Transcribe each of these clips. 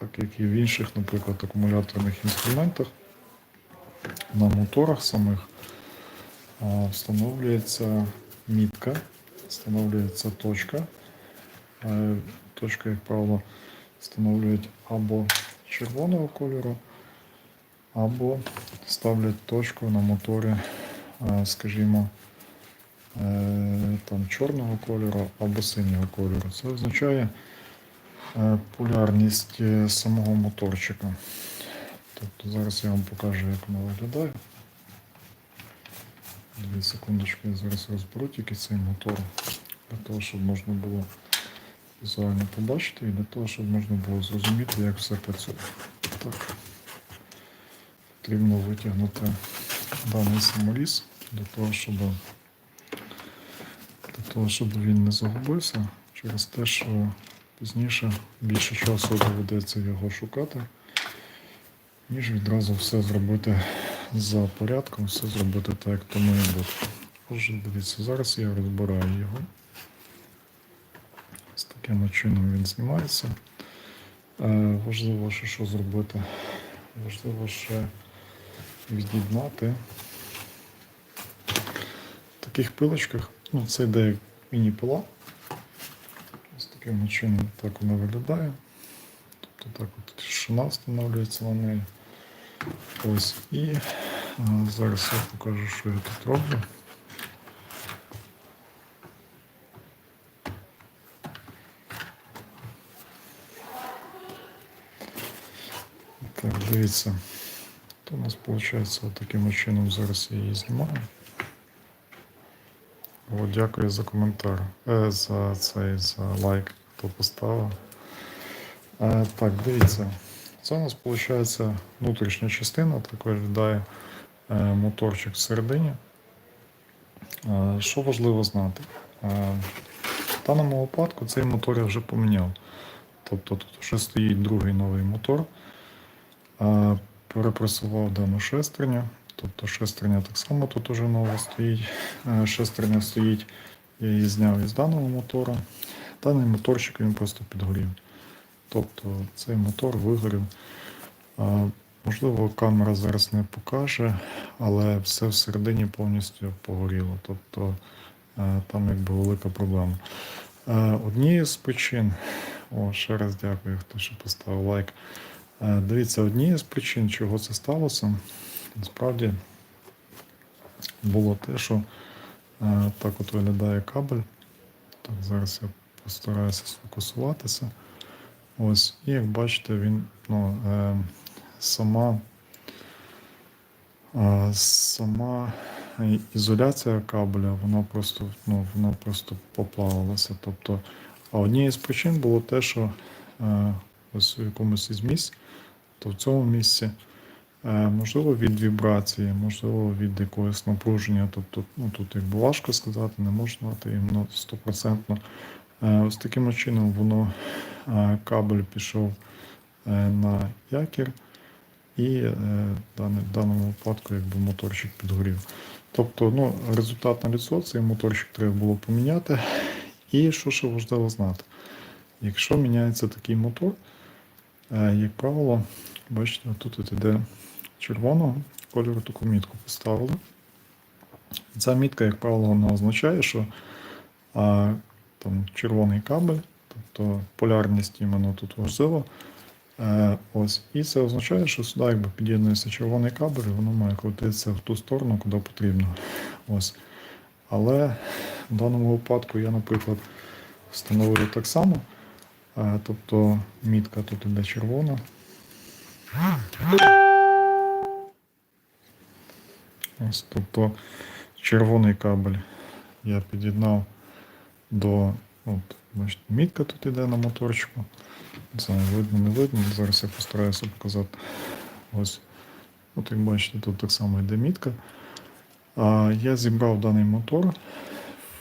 так як і в інших, наприклад, акумуляторних інструментах, на моторах самих встановлюється мітка, встановлюється точка. Точка, як правило, встановлюють або червоного кольору, або ставлять точку на моторі, скажімо, е, там чорного кольору або синього кольору. Це означає полярність е, самого моторчика. Тобто зараз я вам покажу, як воно виглядає. Дві секундочки, я зараз розберу тільки цей мотор, для того, щоб можна було візуально побачити і для того, щоб можна було зрозуміти, як все працює. Так. Потрібно витягнути даний саморіз для того, щоб для того, щоб він не загубився через те, що пізніше більше часу доведеться його шукати, ніж відразу все зробити за порядком, все зробити так, як то має бути. Отже, дивіться, зараз я розбираю його. З таким чином він знімається. Е, важливо, ще що зробити. Важливо ще від'єднати в таких пилочках. Ну, це йде як міні-пила. З таким от чином так воно виглядає. Тобто так от шина встановлюється на неї. Ось і е, зараз я покажу, що я тут роблю. Так, дивіться. То у нас виходить таким от чином зараз я її знімаю. О, дякую за коментар. Е, за цей за лайк, хто поставив. Е, так, дивіться. Це у нас виходить внутрішня частина, так виглядає е, моторчик всередині. Що важливо знати? В даному випадку цей мотор я вже поміняв. Тобто тут вже стоїть другий новий мотор. Перепресував дану шестерню. Тобто шестерня так само тут уже нова стоїть. Е, Шестерня стоїть, я її зняв із даного мотора. Даний моторчик він просто підгорів. Тобто цей мотор вигорів. Е, Можливо, камера зараз не покаже, але все всередині повністю погоріло. Тобто е, там якби велика проблема. Однією з причин, о, ще раз дякую, хто ще поставив лайк. Дивіться, однією з причин, чого це сталося, насправді було те, що е, так от виглядає кабель. Так, зараз я постараюся сфокусуватися. Ось, і як бачите, він ну, е, сама, е, сама ізоляція кабеля, вона просто, ну, вона просто поплавилася. Тобто, а однією з причин було те, що ось у якомусь із місць, то в цьому місці, можливо, від вібрації, можливо, від якогось напруження. Тобто, ну, тут якби важко сказати, не можна знати іменно стопроцентно. Е, Ось таким чином воно е, кабель пішов е, на якір, і е, в даному випадку якби моторчик підгорів. Тобто, ну, результат на ліцо, цей моторчик треба було поміняти. І що ще важливо знати? Якщо міняється такий мотор, е, як правило, бачите, тут іде червоного кольору таку мітку поставили. Ця мітка, як правило, вона означає, що а, там червоний кабель, тобто полярність іменно тут важлива. Е, ось. І це означає, що сюди якби під'єднується червоний кабель, і воно має крутитися в ту сторону, куди потрібно. Ось. Але в даному випадку я, наприклад, встановлю так само. Е, тобто мітка тут іде червона. Ось, тобто червоний кабель я під'єднав до. От, бачите, мітка тут іде на моторчику. Знаю, видно, не видно. Зараз я постараюся показати. Ось. От як бачите, тут так само йде мітка. А, я зібрав даний мотор,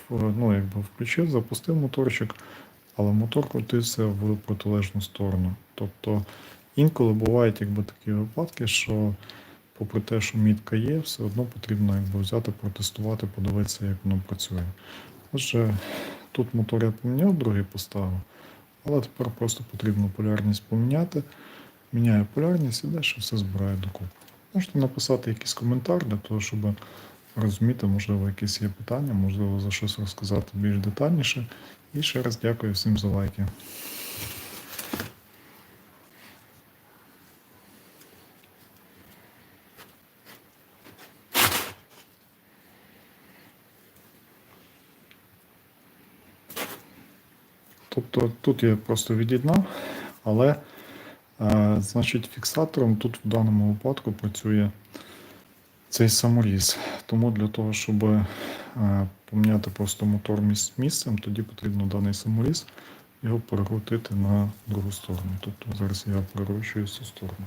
ну, якби включив, запустив моторчик, але мотор крутився в протилежну сторону. Тобто інколи бувають якби, такі випадки, що попри те, що мітка є, все одно потрібно якби, взяти, протестувати, подивитися, як воно працює. Отже, тут мотор я поміняв, другий поставив. Але тепер просто потрібно полярність поміняти. Міняю полярність і далі все збираю докупи. Можете написати якийсь коментар для того, щоб розуміти, можливо, якісь є питання, можливо, за щось розказати більш детальніше. І ще раз дякую всім за лайки. Тобто тут я просто від'єднав, але е, значить фіксатором тут в даному випадку працює цей саморіз. Тому для того, щоб е, поміняти просто мотор міс- місцем, тоді потрібно даний саморіз його перекрутити на другу сторону. Тобто зараз я перекручую цю сторону.